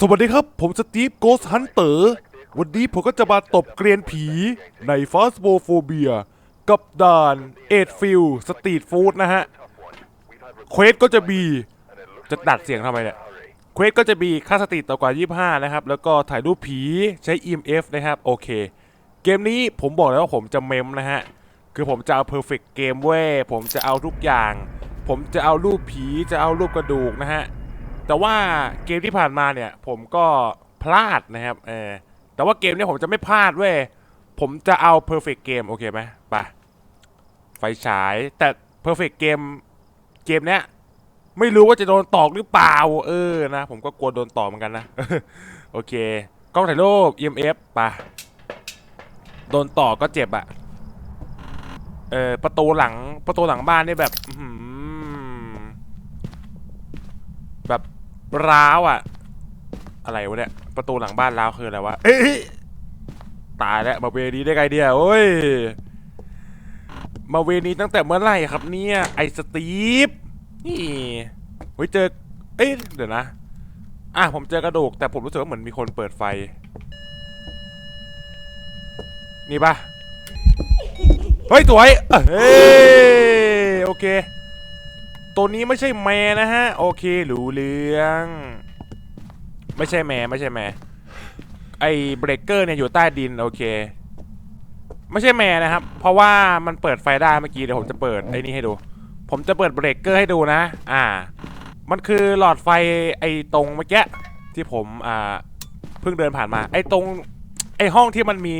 สวัสดีครับ ผมสตีฟโกสฮันเตอร์ วันนี้ผมก็จะมาตบเกรียนผีในฟาสโบโฟเบียกับด่านเอ็ดฟิลสตรีทฟู้ดนะฮะ เควสก็จะมีจะดัดเสียงทำไมเนี่ย เควสก็จะมีค่าสตรีทต่ำกว่า 25 นะครับ แล้วก็ถ่ายรูปผีใช้ EMF นะครับ โอเค เกมนี้ผมบอกแล้วว่าผมจะเมมนะฮะ คือผมจะเอา perfect เกมเว้ยผมจะเอาทุกอย่าง ผมจะเอารูปผีจะเอารูปกระดูกนะฮะ แต่ว่าเกมที่ผ่านมาเนี่ย ผมก็พลาดนะครับเออแต่ว่าเกมเนี้ผมจะไม่พลาดเว้ยผมจะเอา perfect เกมโอเคไหมไปไฟฉาย แต่ perfect เกมเกมเนี้ยไม่รู้ว่าจะโดนตอกหรือเปล่า เออนะ ผมก็กลัวโดนตอกเหมือนกันนะ โอเค กล้องถ่ายรูป EMF ไปโดนตอกก็เจ็บอะเออประตูหลังประตูหลังบ้านนี่แบบแบบ ร้าวอะอะไรวะเนี่ย ประตูหลังบ้านร้าวคืออะไรวะเอ้ยตายแล้วมาเวนี้ได้ไงเดียโอ้ย มาเวนี้ตั้งแต่เมื่อไหร่ครับเนี่ย ไอสตีฟนี่เฮ้ยเจอ เอ้ยเดี๋ยวนะ อะผมเจอกระดูก แต่ผมรู้สึกว่าเหมือนมีคนเปิดไฟ นี่ปะเฮ้ยสวยเฮ้ยโอเค ตัวนี้ไม่ใช่แม่นะฮะ โอเครู้เรื่อง ไม่ใช่แม่ไม่ใช่แม่ไอ้เบรกเกอร์เนี่ยอยู่ใต้ดินโอเค ไม่ใช่แม่นะครับ เพราะว่ามันเปิดไฟได้เมื่อกี้เดี๋ยวผมจะเปิดไอ้นี่ให้ดู ผมจะเปิดเบรกเกอร์ให้ดูนะ อ่า มันคือหลอดไฟไอ้ตรงเมื่อกี้ที่ผมอ่าเพิ่งเดินผ่านมา ไอ้ตรงไอ้ห้องที่มันมี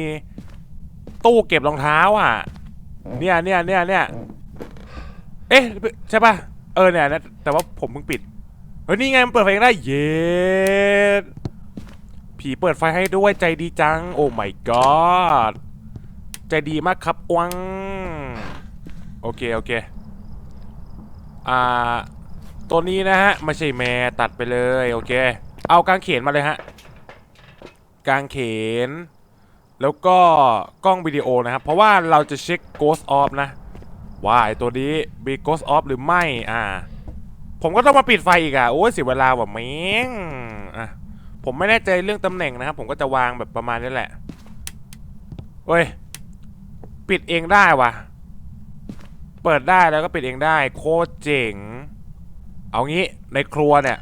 ตู้เก็บรองเท้าอะ เนี่ยเนี่ยเนี่ยเนี่ยเอ๊ะใช่ป่ะ เออเนี่ยนะแต่ว่าผมเพิ่งปิด เฮ้ยนี่ไงมันเปิดไฟงได้ เย็ดผีเปิดไฟให้ด้วยใจดีจัง โอ้ my god ใจดีมากครับวัง โอเค โอเค อ่า ตัวนี้นะฮะ ไม่ใช่แม่ตัดไปเลย โอเค เอากางเขนมาเลยฮะ กางเขน แล้วก็กล้องวิดีโอนะครับ เพราะว่าเราจะเช็ค Ghost Off นะ ว่าไอตัวนี้มี Ghost of หรือไม่ อ่า ผมก็ต้องมาปิดไฟอีกอะ โอ้ยเสียเวลาว่ะแม่งอะ ผมไม่แน่ใจเรื่องตำแหน่งนะครับ ผมก็จะวางแบบประมาณนี้แหละเว้ย ปิดเองได้ว่ะ เปิดได้แล้วก็ปิดเองได้ โคตรเจ๋ง เอางี้ในครัวเนี่ย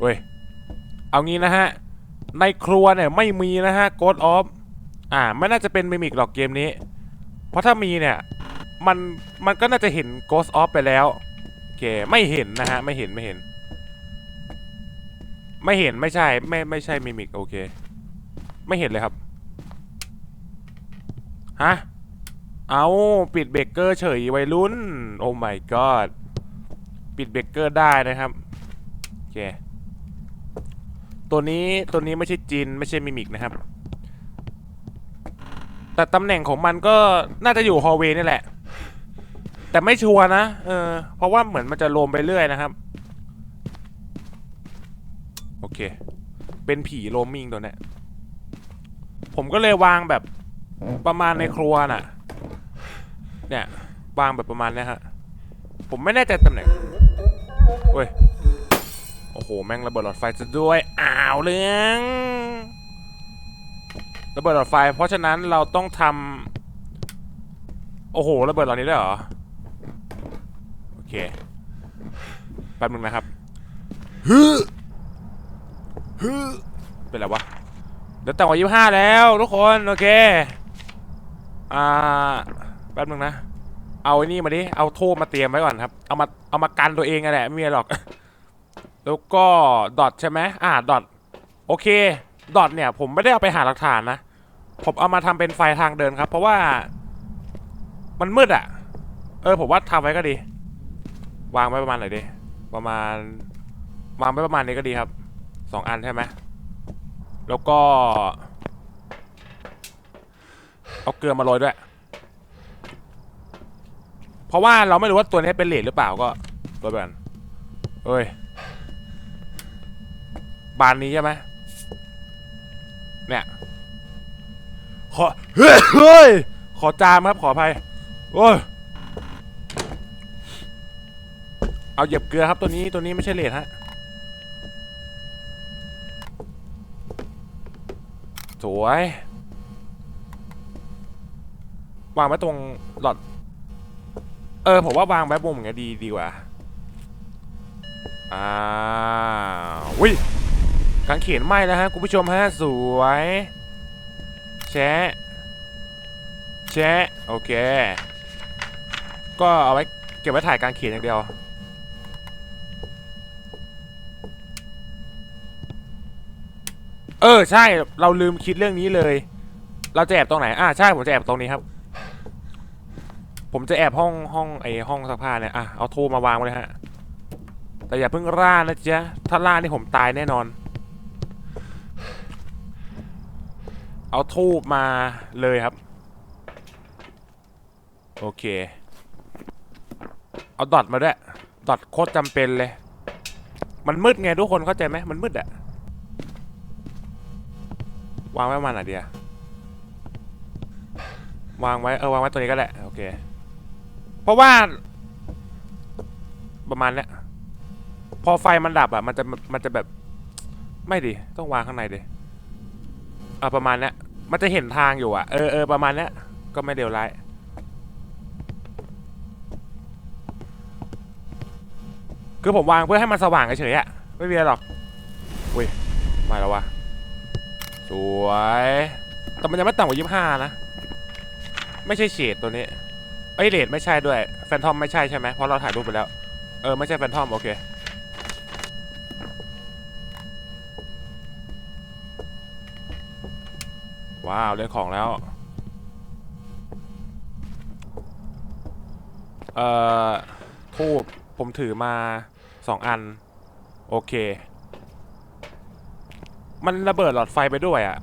เว้ย เอางี้นะฮะ ในครัวเนี่ยไม่มีนะฮะโกดออฟอ่า ไม่น่าจะเป็นมิมิกหรอกเกมนี้ เพราะถ้ามีเนี่ย มันมันก็น่าจะเห็น Ghost Off ไปแล้วโอเคไม่เห็นนะฮะ ไม่เห็นไม่เห็น ไม่เห็นไม่ใช่ ไม่ไม่ใช่มิมิกโอเค ไม่เห็นเลยครับฮะเอาปิดเบรกเกอร์เฉยวัยรุ่น โอ้ my god ปิดเบรกเกอร์ได้นะครับโอเคตัวนี้ตัวนี้ไม่ใช่จินไม่ใช่มิมิกนะครับ แต่ตำแหน่งของมันก็น่าจะอยู่ฮอลเวย์นี่แหละ แต่ไม่ชัวร์นะเออเพราะว่าเหมือนมันจะโลมไปเรื่อยนะครับ โอเค เป็นผีโรมมิงตัวเนี้ยผมก็เลยวางแบบประมาณในครัวน่ะ เนี่ยวางแบบประมาณเนี้ยฮะ ผมไม่แน่ใจตำแหน่งเว้ย โอ้โห แม่งระเบิดหลอดไฟซะด้วย อ้าวเรื่องระเบิดหลอดไฟ เพราะฉะนั้นเราต้องทำโอ้โห ระเบิดหลอดนี้ได้เหรอ เคแป๊บนึงนะครับฮึฮึเป็นไรวะเดี๋ยวต่ำกว่ายี่ห้าแล้วทุกคนโอเคอ่าแป๊บนึงนะ เอาไอ้นี่มาดิเอาโทษมาเตรียมไว้ก่อนครับ เอามาเอามากันตัวเองอะแหละไม่มีหรอก แล้วก็ดอทใช่ไหมอ่าดอทโอเคดอทเนี่ย ผมไม่ได้เอาไปหาหลักฐานนะผมเอามาทำเป็นไฟทางเดินครับ เพราะว่า มันมืดอะเออผมว่าทำไว้ก็ดี วางไว้ประมาณไหนดีประมาณ วางไว้ประมาณนี้ก็ดีครับสองอันใช่ไหมแล้วก็ เอาเกลือมาโรยด้วย เพราะว่าเราไม่รู้ว่าตัวนี้เป็นเหลดหรือเปล่าก็โรยไปก่อนเอ้ยบานนี้ใช่ไหมเนี่ยขอเฮ้ยเฮ้ยขอจามครับขออภัยโอ้ย เอาเหยียบเกลือครับตัวนี้ตัวนี้ไม่ใช่เลดฮะสวยวางไว้ตรงหลอด เออผมว่าวางไว้มุมอย่างเงี้ยดีดีกว่าอ่าวิกางเขนไหม้แล้วฮะคุณผู้ชมฮะสวยแชะแชะโอเค ก็เอาไว้เก็บไว้ถ่ายกางเขนอย่างเดียว ออใช่เราลืมคิดเรื่องนี้เลย เราจะแอบตรงไหนอ่าใช่ผมจะแอบตรงนี้ครับ ผมจะแอบห้องห้องไอห้องซักผ้าเนี่ยอะเอาโทรมาวางไว้เลยฮะแต่อย่าเพิ่งล่านะจ๊ะถ้าล่านี่ผมตายแน่นอน เอาทูบมาเลยครับ โอเค เอาดอทมาด้วยดอทโคตรจำเป็นเลย มันมืดไงทุกคนเข้าใจไหมมันมืดอะ วางไว้มาณไหนเดียววางไว้เออวางไว้ตัวนี้ก็ได้โอเค เพราะว่า ประมาณเนี้ยพอไฟมันดับอะมันจะมันจะแบบ ไม่ดิต้องวางข้างในดิอะประมาณเนี้ยมันจะเห็นทางอยู่อะเออเออประมาณเนี้ยก็ไม่เดียวร้ายคือผมวางเพื่อให้มันสว่างเฉยๆอะไม่มีอะไรหรอกอุ้ยมาแล้ววะ สวย แต่มันยังไม่ต่ำกว่ายี่ห้านะ ไม่ใช่เฉดตัวนี้เอเลดไม่ใช่ด้วย แฟนทอมไม่ใช่ใช่ไหมเพราะเราถ่ายรูปไปแล้ว เออ ไม่ใช่แฟนทอม โอเค ว้าว เล่นของแล้ว เอ่อทูบผมถือมาสองอัน โอเค มันระเบิดหลอดไฟไปด้วยอะ่ะ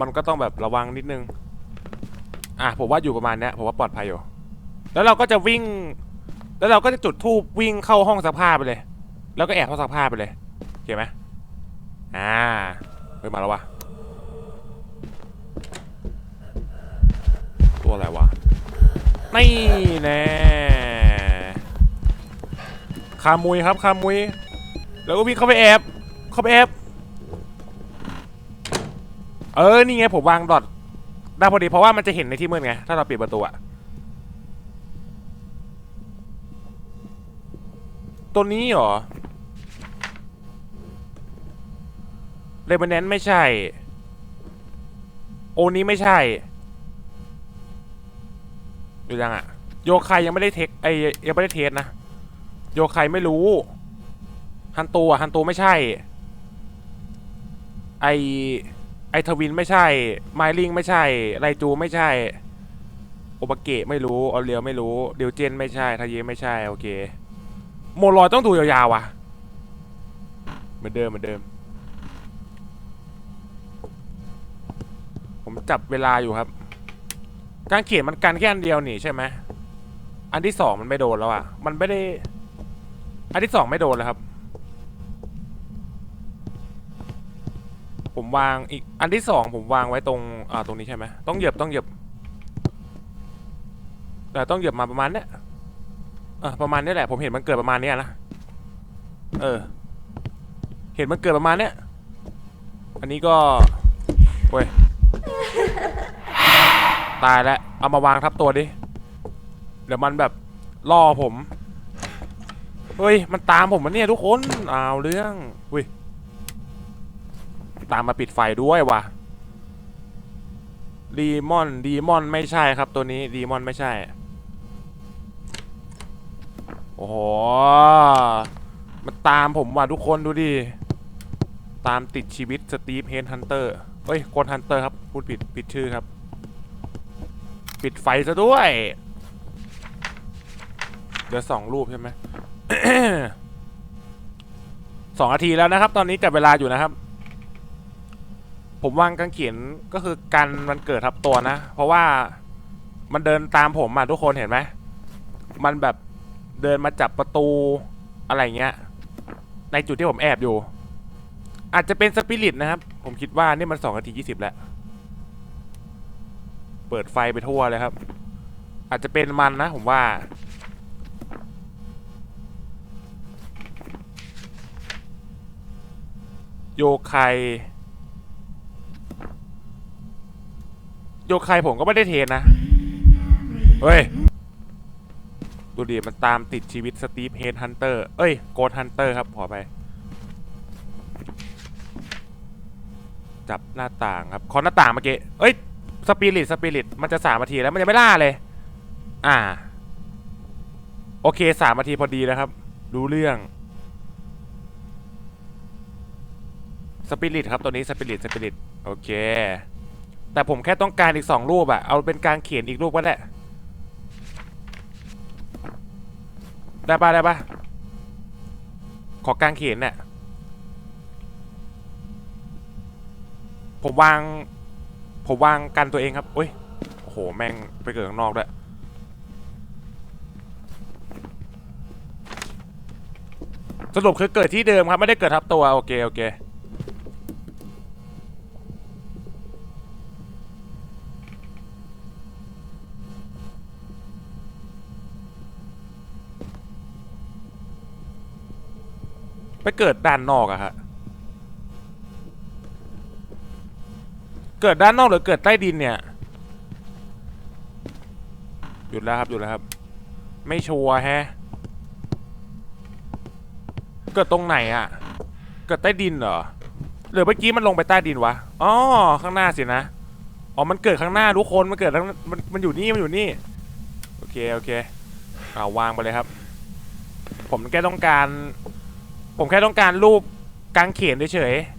มันก็ต้องแบบระวังนิดนึง อะผมว่าอยู่ประมาณเนี้ยผมว่าปลอดภัยอยู่ แล้วเราก็จะวิ่ง แล้วเราก็จะจุดทูบวิ่งเข้าห้องซักผ้าไปเลย แล้วก็แอบห้องซักผ้าไปเลยโอเคไหมอ่าเฮ้ยมาแล้ววะตัวอะไรวะนี่แน่คามุยครับคามุย แล้วก็วิ่งเข้าไปแอบ เข้าไปแอบ เออ นี่ไงผมวางดอทได้พอดีเพราะว่ามันจะเห็นในที่มืดไง ถ้าเราปิดประตูอะตัวนี้เหรอเลเบนแนนไม่ใช่ โอนี้ไม่ใช่อยู่ยังอะโยคายยังไม่ได้เทคไอยังไม่ได้เทสนะ โยคายไม่รู้ ฮันตูอะฮันตูไม่ใช่ ไอ อทวินไม่ใช่ ไมลิงไม่ใช่ ไรจูไม่ใช่ โอบาเกะไม่รู้ ออเรียวไม่รู้ เดียวเจนไม่ใช่ ทาเยไม่ใช่ โอเค โมลอยต้องดูยาวๆว่ะ เหมือนเดิมเหมือนเดิม ผมจับเวลาอยู่ครับ การเขียนมันกันแค่อันเดียวนี่ใช่ไหม อันที่สองมันไม่โดนแล้วอะ มันไม่ได้ อันที่สองไม่โดนแล้วครับ ผมวางอีกอันที่สองผมวางไว้ตรงอ่าตรงนี้ใช่ไหมต้องเหยียบต้องเหยียบแต่ต้องเหยียบมาประมาณเนี้ยเออประมาณนี้แหละผมเห็นมันเกิดประมาณเนี้ยนะเออ เห็นมันเกิดประมาณเนี้ยอันนี้ก็เว้ยตายแล้วเอามาวางทับตัวดิเดี๋ยวมันแบบล่อผมเฮ้ยมันตามผมมันเนี่ยทุกคนเอาวเรื่องอุ้ย ตามมาปิดไฟด้วยว่ะดีมอนดีมอนไม่ใช่ครับตัวนี้ดีมอนไม่ใช่ โอ้โหมันตามผมว่ะทุกคนดูดิ ตามติดชีวิตสตีฟเฮนฮันเตอร์เฮ้ยโกนฮันเตอร์ครับ พูดผิดผิดชื่อครับ ปิดไฟซะด้วยเดี๋ยวสองรูปใช่ไหมสองนาทีแล้วนะครับ ตอนนี้จับเวลาอยู่นะครับ ผมวางกางเขนก็คือกันมันเกิดทับตัวนะ เพราะว่ามันเดินตามผมมาทุกคนเห็นไหม มันแบบเดินมาจับประตูอะไรเงี้ย ในจุดที่ผมแอบอยู่ อาจจะเป็นสปิริตนะครับ ผมคิดว่านี่มันสองนาทียี่สิบแล้ว เปิดไฟไปทั่วเลยครับ อาจจะเป็นมันนะผมว่าโยไค โยกใครผมก็ไม่ได้เทรนนะ เฮ้ย ดูดิมันตามติดชีวิตสตีฟเฮดฮันเตอร์ เอ้ยโกดฮันเตอร์ครับขอไป จับหน้าต่างครับ ขอหน้าต่างเมื่อกี้ เอ้ย สปิริต สปิริต มันจะสามนาทีแล้วมันยังไม่ล่าเลย อ่า โอเคสามนาทีพอดีแล้วครับ รู้เรื่อง สปิริตครับตัวนี้ สปิริต สปิริต โอเค แต่ผมแค่ต้องการอีกสองรูปอะเอาเป็นการเขียนอีกรูปก็ได้ได้ปะได้ปะขอกางเขียนเนี่ยผมวาง ผมวางกันตัวเองครับอุ้ยโอ้โหแม่งไปเกิดข้างนอกด้วยสรุปคือเกิดที่เดิมครับ ไม่ได้เกิดทับตัว โอเค โอเค ไปเกิดด้านนอกอะฮะเกิดด้านนอกหรือเกิดใต้ดินเนี่ยหยุดแล้วครับหยุดแล้วครับ ไม่ชัวร์แฮะเกิดตรงไหนอะเกิดใต้ดินเหรอหรือเมื่อกี้มันลงไปใต้ดินวะอ๋อข้างหน้าสินะอ๋อมันเกิดข้างหน้าทุกคนมันเกิดทั้งมันมันอยู่นี่มันอยู่นี่โอเคโอเคเอาวางไปเลยครับ ผมแค่ต้องการ ผมแค่ต้องการรูปกางเขนเฉยๆ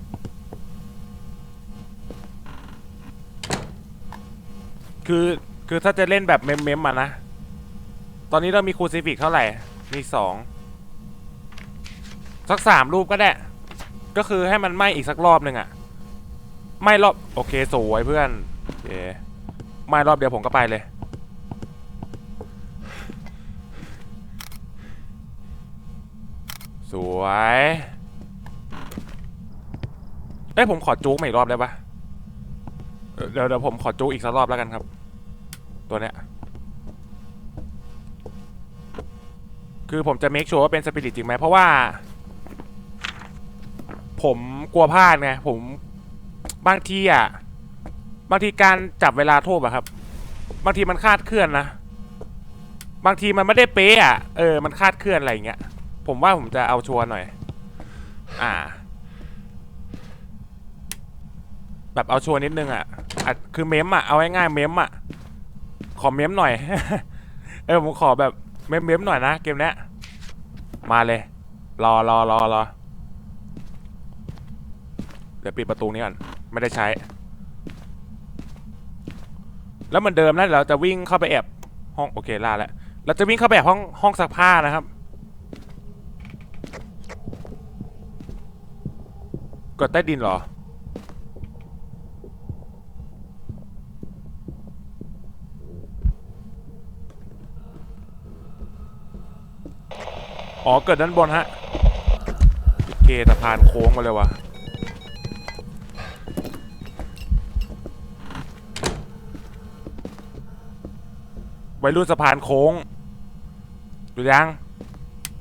คือ คือถ้าจะเล่นแบบเมมเมมๆอะนะ ตอนนี้เรามีครูซิฟิกเท่าไหร่ มีสองสักสามรูปก็ได้ ก็คือให้มันไหม้อีกสักรอบหนึ่งอะไหม้รอบ โอเค สวยเพื่อน โอเคไหม้รอบเดียวผมก็ไปเลย วยเอ้ยผมขอจู๊กมาอีกรอบได้ปะเออเดี๋ยวเดี๋ยวผมขอจู๊กอีกสักรอบแล้วกันครับ ตัวเนี้ยคือผมจะเมคชัวร์ว่าเป็นสปิริตจริงไหมเพราะว่า ผมกลัวพลาดไงผมบางทีอะบางทีการจับเวลาโทษอะครับ บางทีมันคาดเคลื่อนนะ บางทีมันไม่ได้เป๊ะอะเออ มันคาดเคลื่อนอะไรอย่างเงี้ย ผมว่าผมจะเอาชัวร์หน่อย อ่า แบบเอาชัวร์นิดนึงอะอะคือเมมอะ เอาง่ายๆเมมอะ ขอเมมหน่อย เออผมขอแบบเมมเมมหน่อยนะเกมเนี้ย มาเลย รอรอรอรอเดี๋ยวปิดประตูนี้ก่อน ไม่ได้ใช้ แล้วเหมือนเดิมนะเดี๋ยวเราจะวิ่งเข้าไปแอบห้องโอเคล่าแล้วเราจะวิ่งเข้าไปแอบห้องห้องซักผ้านะครับ กดใต้ดินเหรอ อ๋อ เกิดด้านบนฮะเกสะพานโค้งมาเลยวะวัยรุ่นสะพานโค้ง หยุดยัง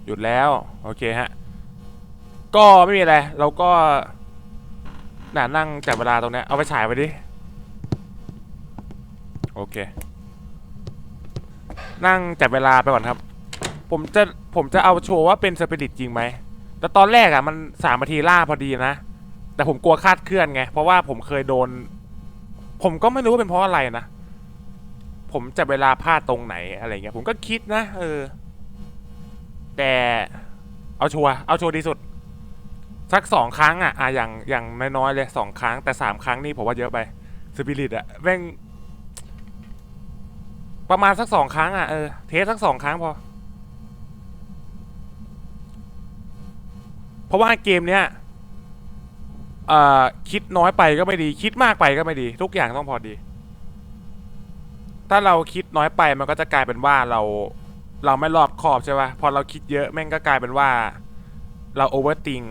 หยุดแล้ว โอเคฮะ ก็ไม่มีอะไร เราก็ น่านั่งจับเวลาตรงเนี้ยเอาไปฉายไปดิ โอเค นั่งจับเวลาไปก่อนครับ ผมจะผมจะเอาโชว์ว่าเป็นสปิริตจริงไหม แต่ตอนแรกอะมันสามนาทีล่าพอดีนะ แต่ผมกลัวคาดเคลื่อนไง เพราะว่าผมเคยโดน ผมก็ไม่รู้ว่าเป็นเพราะอะไรนะ ผมจับเวลาพลาดตรงไหนอะไรเงี้ย ผมก็คิดนะ เออ แต่เอาชัวร์เอาชัวร์ที่สุด สักสองครั้งอะอะอย่างอย่างน้อยๆเลยสองครั้งแต่สามครั้งนี่ผมว่าเยอะไปสปิริตอะแม่งประมาณสักสองครั้งอะเออเทสสักสองครั้งพอ เพราะว่าเกมเนี้ยเอ่อคิดน้อยไปก็ไม่ดีคิดมากไปก็ไม่ดี ทุกอย่างต้องพอดี ถ้าเราคิดน้อยไปมันก็จะกลายเป็นว่าเราเราไม่รอบคอบใช่ป่ะพอเราคิดเยอะแม่งก็กลายเป็นว่า เราโอเวอร์ติง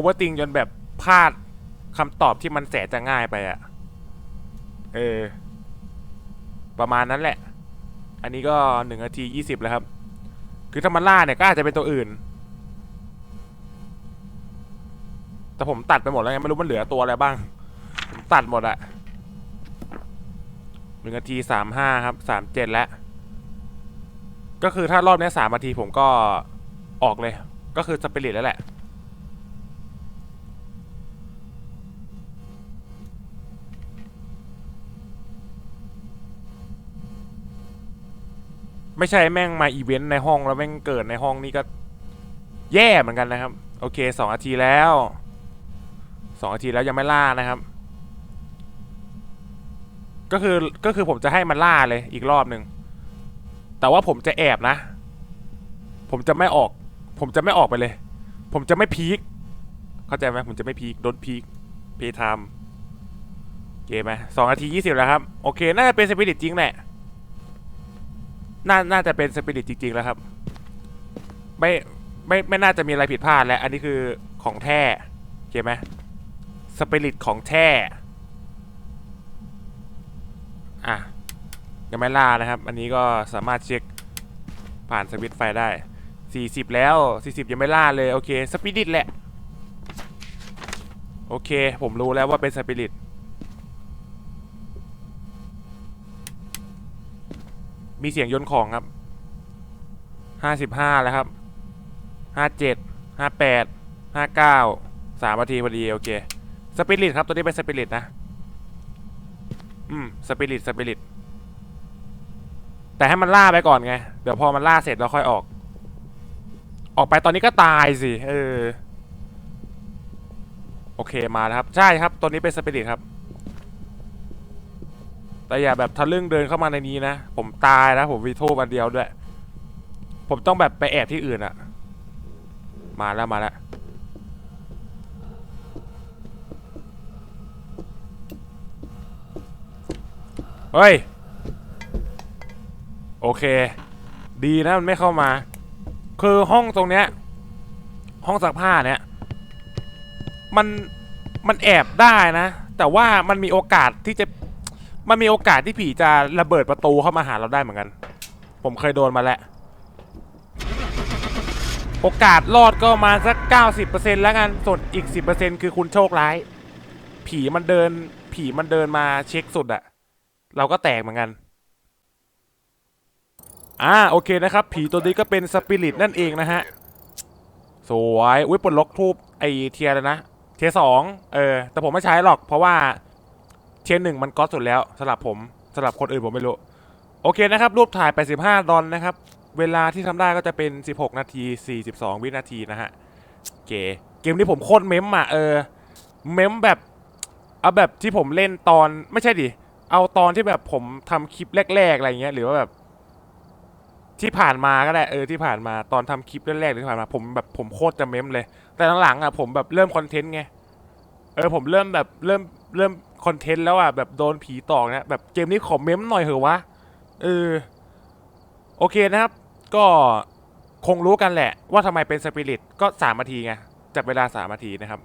เวอร์ติงจนแบบพลาดคำตอบที่มันแสนจะง่ายไปอะเออ ประมาณนั้นแหละ อันนี้ก็หนึ่งนาทียี่สิบแล้วครับ คือถ้ามันล่าเนี่ยก็อาจจะเป็นตัวอื่น แต่ผมตัดไปหมดแล้วไงไม่รู้มันเหลือตัวอะไรบ้าง ผมตัดหมดอะหนึ่งนาทีสามห้าครับสามเจ็ดแล้วก็คือถ้ารอบนี้สามนาทีผมก็ออกเลย ก็คือสปิริตแล้วแหละ ไม่ใช่แม่งมาอีเวนต์ในห้องแล้วแม่งเกิดในห้องนี่ก็ แย่เหมือนกันนะครับ โอเคสองนาทีแล้วสองนาทีแล้วยังไม่ล่านะครับ ก็คือก็คือผมจะให้มันล่าเลยอีกรอบหนึ่งแต่ว่าผมจะแอบนะ ผมจะไม่ออก ผมจะไม่ออกไปเลย ผมจะไม่พีคเข้าใจไหมผมจะไม่พีคโดนพีคเพย์ไทม์เกมไหมสองนาทียี่สิบแล้วครับ โอเค น่าจะเป็นสปิริตจริงแหละ น่าน่าจะเป็นสปิริตจริง ๆ แล้วครับ ไม่ไม่ไม่น่าจะมีอะไรผิดพลาดแล้ว อันนี้คือของแท้โอเคไหมสปิริตของแท้อะยังไม่ล่านะครับ อันนี้ก็สามารถเช็คผ่านสวิตไฟได้ 40 แล้ว 40 ยังไม่ล่าเลย โอเค สปิริตแหละ โอเค ผมรู้แล้วว่าเป็นสปิริต มีเสียงยนของครับห้าสิบห้าแล้วครับห้าเจ็ดห้าแปดห้าเก้าสามนาทีพอดีโอเคสปิริตครับตัวนี้เป็นสปิริตนะ อืมสปิริตสปิริตแต่ให้มันล่าไปก่อนไง เดี๋ยวพอมันล่าเสร็จเราค่อยออก ออกไปตอนนี้ก็ตายสิ เออ โอเคมาแล้วครับ ใช่ครับ ตัวนี้เป็นสปิริตครับ แต่อย่าแบบทะลึ่งเดินเข้ามาในนี้นะ ผมตายนะ ผมวีโทวันเดียวด้วย ผมต้องแบบไปแอบที่อื่นอะมาแล้วมาแล้วเฮ้ย โอเค ดีนะมันไม่เข้ามา คือห้องตรงเนี้ย ห้องซักผ้าเนี้ยมันมันแอบได้นะ แต่ว่ามันมีโอกาสที่จะ มันมีโอกาสที่ผีจะระเบิดประตูเข้ามาหาเราได้เหมือนกัน ผมเคยโดนมาแล้ว โอกาสรอดก็มาสัก 90%แล้วกันส่วนอีก 10%คือคุณโชคร้าย ผีมันเดิน ผีมันเดินมาเช็คสุดอะเราก็แตกเหมือนกันอ่าโอเคนะครับ ผีตัวนี้ก็เป็นสปิริตนั่นเองนะฮะ สวย อุ้ยปลดล็อกทูบไอเทียแล้วนะ เทียสองเออ แต่ผมไม่ใช้หรอกเพราะว่า เทียร์หนึ่งมันก๊อตสุดแล้วสำหรับผมสำหรับคนอื่นผมไม่รู้ โอเคนะครับ รูปถ่าย85ดอลนะครับ เวลาที่ทำได้ก็จะเป็น 16 นาที 42 วินาทีนะฮะเกเกมนี้ผมโคตรเมมอะเออ เมมแบบ เอาแบบที่ผมเล่นตอนไม่ใช่ดิ เอาตอนที่แบบผมทำคลิปแรก ๆ อะไรเงี้ย หรือว่าแบบ ที่ผ่านมาก็ได้เออที่ผ่านมาตอนทำคลิปแรกๆหรือที่ผ่านมาผมแบบผมโคตรจะเมมเลย แต่หลังๆอะผมแบบเริ่มคอนเทนต์ไง เออผมเริ่มแบบเริ่ม เริ่มคอนเทนต์แล้วอะแบบโดนผีตอกนี่ยแบบเกมนี้ขอเม้มหน่อยเหอะวะเออโอเคนะครับ ก็คงรู้กันแหละ ว่าทำไมเป็นสปิริตก็สามนาทีไงจับเวลาสามนาทีนะครับ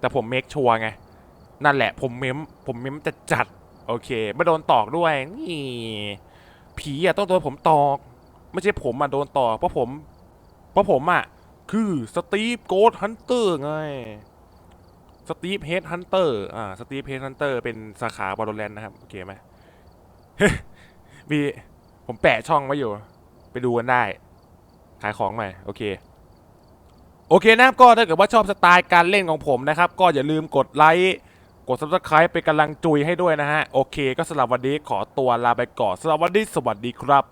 แต่ผมเมคชัวร์ไง นั่นแหละผมเม้มผมเม้มจะจัด โอเคไม่โดนตอกด้วยนี่ผีอะต้องโดนผมตอก ไม่ใช่ผมอะโดนตอกเพราะผม เพราะผมอะคือสตีฟโกดฮันเตอร์ไง สตีฟเฮดฮันเตอร์อ่าสตีฟเฮดฮันเตอร์เป็นสาขาบอลแลนด์นะครับ โอเคไหมมีผมแปะช่องไว้อยู่ ไปดูกันได้ ขายของใหม่ โอเค โอเคนะครับก็ถ้าเกิดว่าชอบสไตล์การเล่นของผมนะครับ ก็อย่าลืมกดไลค์กด subscribe เป็นกำลังจุยให้ด้วยนะฮะ โอเค ก็สำหรับวันนี้ขอตัวลาไปก่อนสำหรับวันนี้สวัสดีครับ